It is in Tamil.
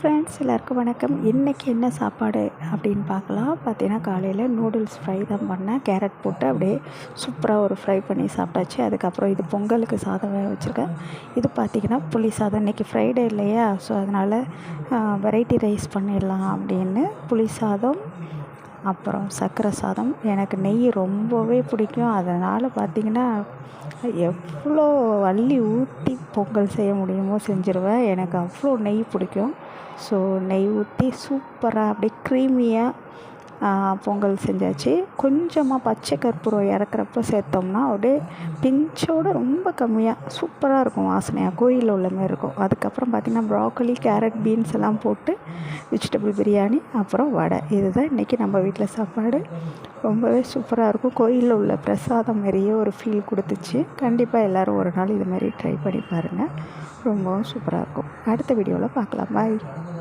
ஃப்ரெண்ட்ஸ் எல்லாருக்கும் வணக்கம். இன்றைக்கி என்ன சாப்பாடு அப்படின்னு பார்க்கலாம். பார்த்தீங்கன்னா காலையில் நூடுல்ஸ் ஃப்ரை தான் பண்ணேன். கேரட் போட்டு அப்படியே சூப்பராக ஒரு ஃப்ரை பண்ணி சாப்பிட்டாச்சு. அதுக்கப்புறம் இது பொங்கலுக்கு சாதம் வேக வச்சுருக்கேன். இது பார்த்திங்கன்னா புளி சாதம். இன்றைக்கி ஃப்ரைடே இல்லையா? ஸோ அதனால் வெரைட்டி ரைஸ் பண்ணிடலாம் அப்படின்னு. புளி சாதம் அப்புறம் சர்க்கரை சாதம். எனக்கு நெய் ரொம்பவே பிடிக்கும். அதனால் பார்த்திங்கன்னா எவ்வளோ அள்ளி ஊற்றி பொங்கல் செய்ய முடியுமோ செஞ்சுருவேன். எனக்கு அவ்வளோ நெய் பிடிக்கும். ஸோ நெய் ஊற்றி சூப்பராக அப்படியே க்ரீமியாக பொங்கல் செஞ்சாச்சு. கொஞ்சமாக பச்சை கற்பூரம் இறக்குறப்ப சேர்த்தோம்னா அப்படியே பிஞ்சோட ரொம்ப கம்மியாக சூப்பராக இருக்கும் வாசனையாக கோயிலில் உள்ள மாதிரி இருக்கும். அதுக்கப்புறம் பார்த்திங்கன்னா ப்ராக்கலி கேரட் பீன்ஸ் எல்லாம் போட்டு வெஜிடபிள் பிரியாணி அப்புறம் வடை. இதுதான் இன்றைக்கி நம்ம வீட்டில் சாப்பாடு. ரொம்பவே சூப்பராக இருக்கும். கோயிலில் உள்ள பிரசாதம் மாரியே ஒரு ஃபீல் கொடுத்துச்சு. கண்டிப்பாக எல்லோரும் ஒரு நாள் இதுமாரி ட்ரை பண்ணி பாருங்கள் ரொம்பவும் சூப்பராக இருக்கும். அடுத்த வீடியோவில் பார்க்கலாம். பாய்